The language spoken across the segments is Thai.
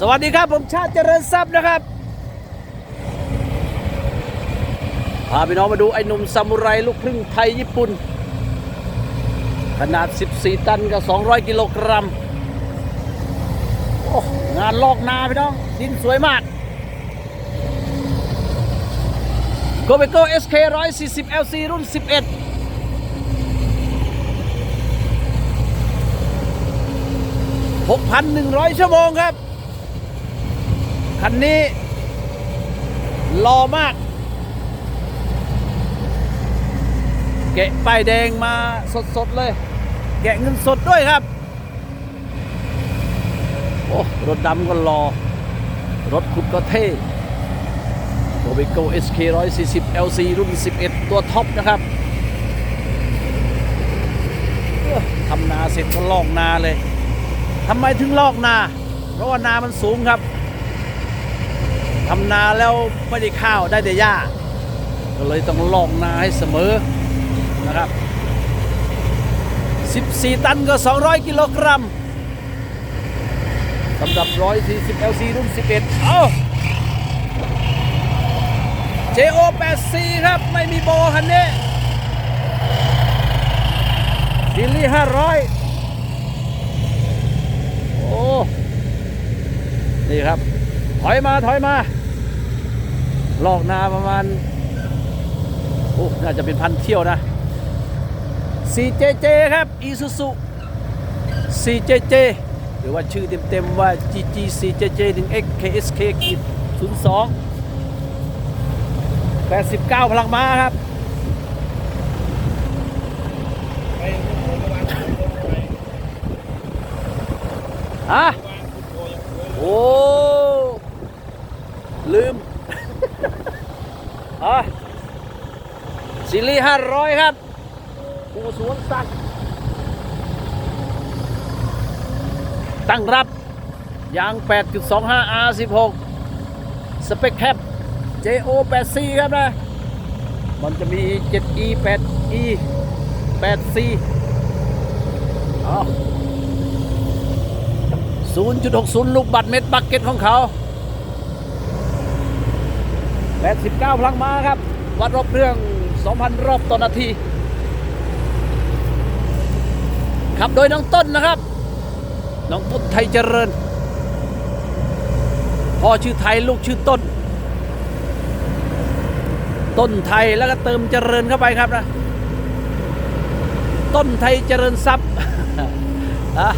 สวัสดีครับผมชาติเจริญทรัพย์นะครับพาพี่น้องมาดูไอ้หนุ่มซามูไรลูกครึ่งไทยญี่ปุ่น ขนาด 14 ตันกับ 200 กิโลกรัมโอ้งานลอกนาพี่น้อง ดินสวยมากโกเบโก้ SK 140 LC รุ่น 11 6,100 ชั่วโมงครับ คันนี้รอมาก แกะป้ายแดงมาสดๆเลย แกะเงินสดด้วยครับ โอ้รถดำก็รอ รถขุดก็เท่โอเบโก SK 140 LC รุ่น 11 ตัวท็อปนะครับทำนาเสร็จก็ลอกนาเลยทำไมถึงลอกนา เพราะว่านามันสูงครับ ทำนาแล้วไม่ได้ข้าวได้แต่หญ้า ก็เลยต้องลอกนาให้เสมอนะครับ 14 ตันก็ 200 กิโลกรัมสำหรับ 140 LC รุ่น 11 เอา JO 84ครับ ไม่มีโบคันนี้ดิลลี่500 โอ้ นี่ครับ อยมาถอยมา หลอกนาประมาณโอ้น่าจะเป็นพันเที่ยวนะ 4JJ ครับ Isuzu 4JJ หรือว่าชื่อเต็มๆว่า GG 4JJ 1 X KSK ขีด02 89 พลังม้าครับฮะโอ้ ลืมอะซีรีส์500ครับปูสวนสัตว์ตั้งรับยาง 8.25 R16 สเปคแคป JO 8C ครับนะ มันจะมี 7E 8E 8C อ๋อ0.60 ลูกบัตรเม็ดบักเก็ตของเขา 89พลังม้าครับ วัดรอบเครื่อง 2,000 รอบต่อนาที ขับโดยน้องต้นนะครับ น้องต้นไทยเจริญ พ่อชื่อไทยลูกชื่อต้น ต้นไทยแล้วก็เติมเจริญเข้าไปครับนะ ต้นไทยเจริญทรัพย์อะ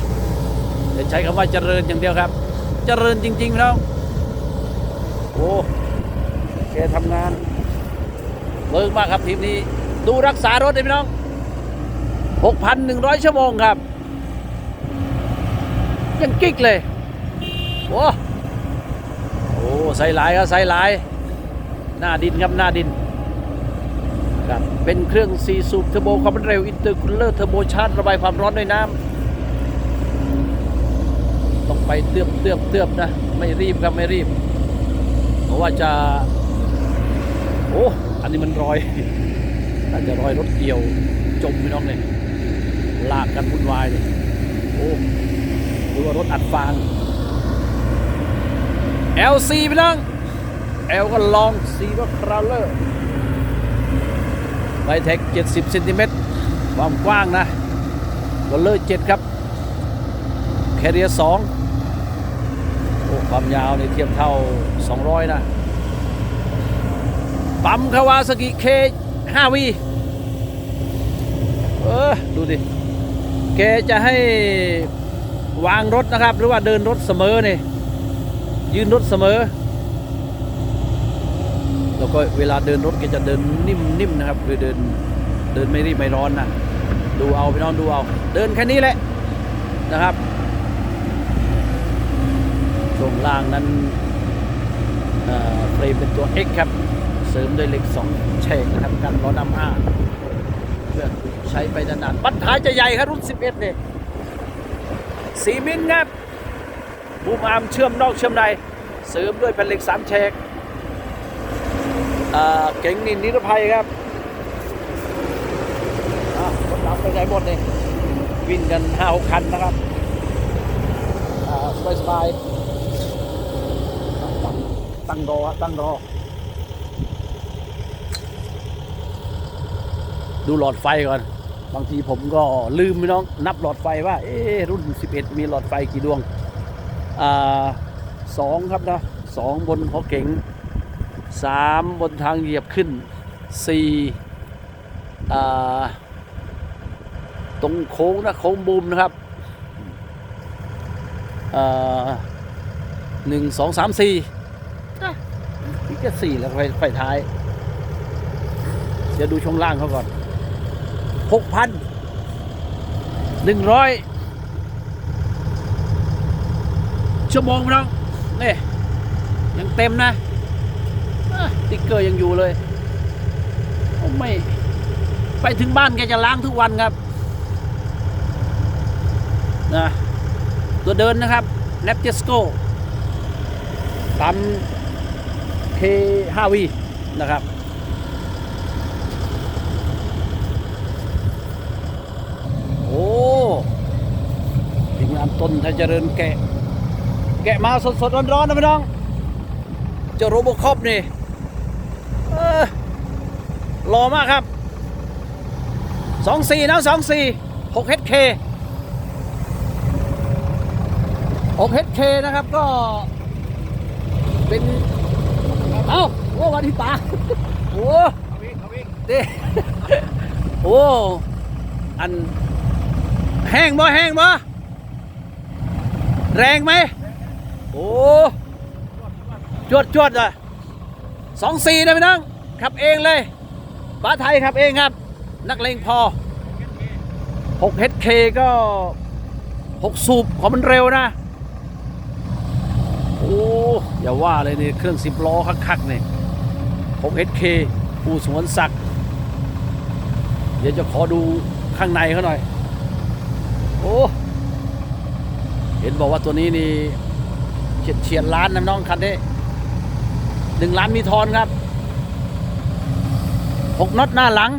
จะใช้คำว่าเจริญอย่างเดียวครับ เจริญจริงๆแล้วโอ้ ทำงานเบิกมากครับทีมนี้ ดูรักษารถเลยพี่น้อง 6,100 ชั่วโมงครับ ยังกิ๊กเลยโอ้โอ้ใส่หลายครับใส่หลาย หน้าดินครับหน้าดินครับเป็นเครื่อง4สูบเทอร์โบความเร็วอินเตอร์คูลเลอร์เทอร์โบชาร์จระบายความร้อนด้วยน้ำต้องไปเตือบเตือบเตือบนะ ไม่รีบครับไม่รีบ เพราะว่าจะ โอ้อันนี้มันรอยน่าจะรอยรถเกี่ยวจมพี่น้องเลยลากกันวุ่นวายเลยโอ้ดูว่ารถอัดฟาง LC พี่น้อง L ก็ลอง C ก็คราวเลอร์ไบเทค70เซนติเมตรความกว้างนะวอลเลอร์7ครับแคเรียสองโอ้ความยาวในเทียบเท่า 200 นะ ปั๊มคาวาสกิเค5วีเออดูดิแกจะให้วางรถนะครับ หรือว่าเดินรถเสมอเนี่ยยืนรถเสมอ แล้วก็เวลาเดินรถแกจะเดินนิ่มๆนะครับคือเดินเดินไม่รีบไม่ร้อนนะดูเอาพี่น้องดูเอา เดินแค่นี้แหละนะครับช่วงล่างนั้นเอ่อเฟรมเป็นตัว X ครับ เสริมด้วยเหล็ก2แฉกนะครับกันล้อนำห้าเพื่อใช้ไปนานๆบัตรท้ายจะใหญ่ครับรุ่น 11เนี่ยสีมิลครับบูมอาร์มเชื่อมนอกเชื่อมใน เสริมด้วยแผ่นเหล็ก3แฉกเอ่อเก๋งนินนิรภัยครับรถดำไปไหนหมดเนี่ยวิ่งกัน5-6คันนะครับสบายๆตั้งรอตั้งรอ ดูหลอดไฟก่อน บางทีผมก็ลืมพี่น้องนับหลอดไฟว่า เอ๊ะรุ่น 11 มีหลอดไฟกี่ดวง อ่าสองครับนะสองบนหัวเก๋งสามบนทางเหยียบขึ้นสี่อ่าตรงโค้งนะโค้งบูมนะครับอ่าหนึ่งสองสามสี่อะนี่ก็สี่แล้วไฟไฟท้าย เดี๋ยวดูช่วงล่างเขาก่อน หกพันหนึ่งร้อยชั่วโมงพี่น้องนี่ยังเต็มนะติ๊กเกอร์ยังอยู่เลยโอ้ไม่ไปถึงบ้านแกจะล้างทุกวันครับนะตัวเดินนะครับ n a p j e s c o ปั๊ม K5V นะครับ โอ้ทีมงาน ต้นไทยเจริญแกะ แกะมาสดๆร้อนๆนะพี่น้องจ้าโรบคอปนี่เออรอมากครับสองสี่นะสองสี่หกเฮดเคหกเฮดเคนะครับก็ เป็นเอ้าโอ้วันที่ตาโอ้เด้โอ้อันแห้งบ่แห้งบ่ แรงไหมโอ้จวดจวดอะสองสี่นะพี่น้องขับเองเลยป้าไทยขับเองครับ นักเลงพอ6 HK ก็ 6 สูบของมันเร็วนะ โอ้ อย่าว่าเลยนี่เครื่อง10ล้อคักๆนี่6 HK ผู้สวนศักดิ์เดี๋ยวจะขอดูข้างในเขาหน่อย โอ้ ห็นบอกว่าตัวนี้นี่เฉียดเฉียดล้านนะน้องคันนี้หนึ่งล้านมีทอนครับหกน็อตหน้าหลัง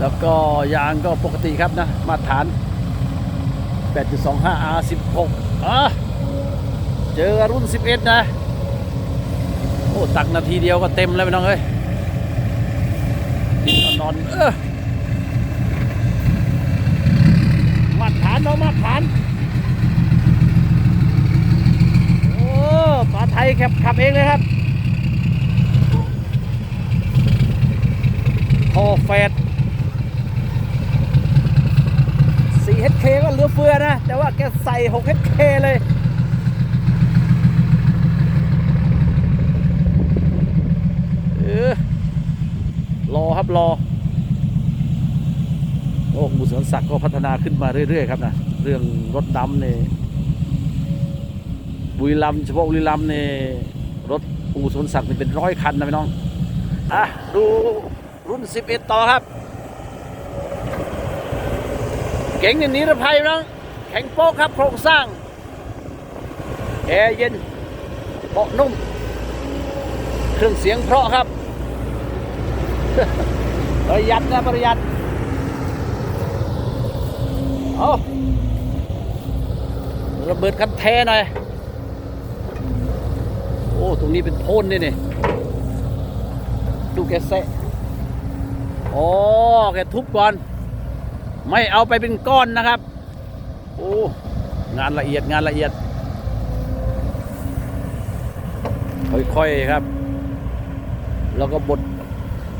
แล้วก็ยางก็ปกติครับนะ มาตรฐาน 8.25 R16 อะเจอรุ่น 11 นะ โอ้ ตักนาทีเดียวก็เต็มแล้วพี่น้องเอ้ยนอนเออ มาตรฐาน โอ้ปลาไทยขับขับเองเลยครับพอแฟด 4HK ก็เหลือเฟือนะ แต่ว่าแกใส่ 6HK เลยเออรอครับรอโอ้หมูสวนสักดิ์ก็พัฒนาขึ้นมาเรื่อย ๆ ครับนะ เรื่องรถดำเนี่ยบุรีรัมย์เฉพาะบุรีรัมย์เนี่ยรถอู่สนสักดิ์นี่เป็นร้อยคันนะพี่น้อง อะ ดูรุ่น 11 ต่อครับ เก๋งอย่างนิรภัยพี่น้องแข็งโป๊กครับ โครงสร้าง แอร์เย็นเบาะนุ่ม เครื่องเสียงเพราะครับ ประหยัดนะประหยัด เอา ระเบิดคันแท้หน่อย โอ้ ตรงนี้เป็นโพนนี่นี่ดูแกเซะโอ๋อแกทุบก่อน ไม่เอาไปเป็นก้อนนะครับ โอ้ งานละเอียดงานละเอียด ค่อยๆครับ แล้วก็บด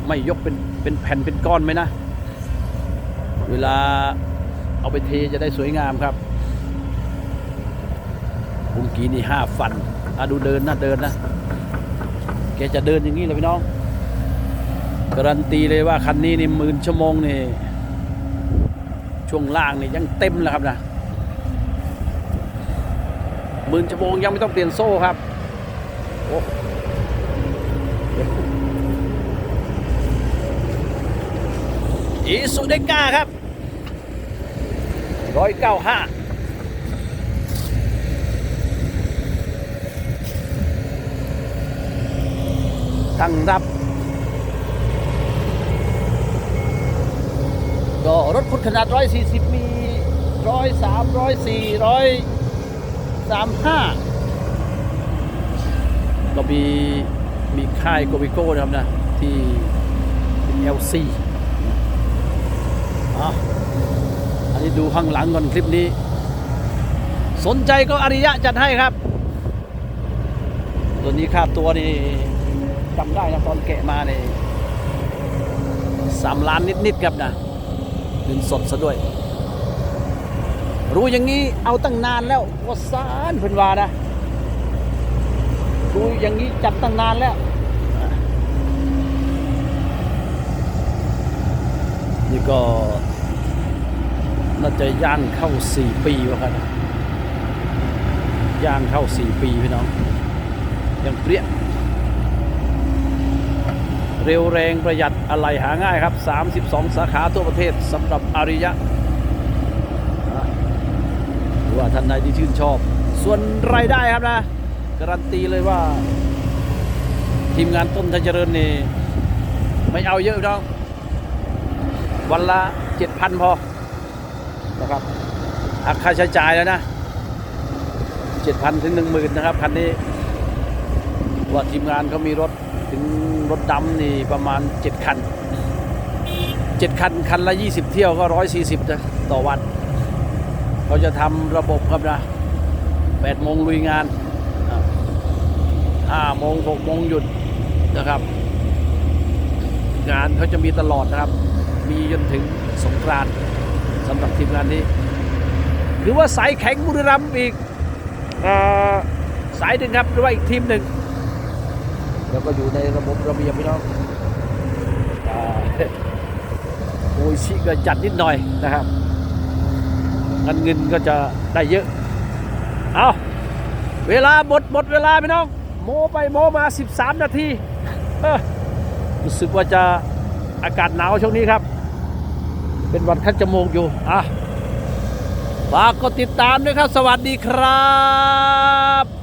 ไม่ยกเป็นเป็นแผ่นเป็นก้อนไหมนะ เวลาเอาไปเทจะได้สวยงามครับ เมื่อกี้นี่ห้าฟันอะดูเดินนะเดินนะแกจะเดินอย่างนี้เลยพี่น้องการันตีเลยว่าคันนี้นี่หมื่นชั่วโมงนี่ช่วงล่างนี่ยังเต็มแล้วครับนะหมื่นชั่วโมงยังไม่ต้องเปลี่ยนโซ่ครับโอ้อีสุเดก้าครับร้อยเก้าห้า ตั้งรับ ก็รถพุทธขนาดร้อยสี่สิบมีร้อยสามร้อยสี่ร้อยสามห้าก็มีมีค่ายโกบิโก้นะครับนะ ที่เป็น LC อะอันนี้ดูข้างหลังก่อนคลิปนี้ สนใจก็อริยะจัดให้ครับ ตัวนี้ค่าตัวนี่ จำได้นะตอนแกะมาเนี่ยสามล้านนิด ๆ ครับนะเงินสดซะด้วย รู้อย่างนี้เอาตั้งนานแล้วว่าสารเพิ่นว่านะรู้อย่างนี้จัดตั้งนานแล้ว นี่ก็น่าจะย่างเข้าสี่ปีวะครับย่างเข้าสี่ปีพี่น้องยังเปรี้ย เร็วแรงประหยัดอะไรหาง่ายครับ 32 สาขาทั่วประเทศสำหรับอาริยะหรือว่าท่านใดที่ชื่นชอบ ส่วนรายได้ครับนะ การันตีเลยว่า ทีมงานต้นทันเจริญนี่ไม่เอาเยอะน้อง วันละ 7,000 พอ นะครับหักค่าใช้จ่ายแล้วนะ 7,000 ถึง 10,000 นะครับ คันนี้ว่าทีมงานเขามีรถ ถึงรถดำนี่ประมาณ 7 คัน 7 คัน คันละ 20 เที่ยวก็ 140นะต่อวันเขาจะทำระบบครับนะ8โมงลุยงานอ่า5โมง6โมงหยุดนะครับ งานเขาจะมีตลอดนะครับ มีจนถึงสงกรานต์สำหรับทีมงานนี้ หรือว่าสายแข็งบุรีรัมย์อีกอสายหนึ่งครับหรือว่าอีกทีมหนึ่ง แล้วก็อยู่ในระบบระเบียบพี่น้องโอ้ยชิก็จัดนิดหน่อยนะครับงั้นเงินก็จะได้เยอะ เอาเวลาหมดหมดเวลาพี่น้อง โมไปโมมา 13 นาทีรู้สึกว่าจะอากาศหนาวช่วงนี้ครับ เป็นวันคัดจมูกอยู่ อะฝากกดติดตามด้วยครับ สวัสดีครับ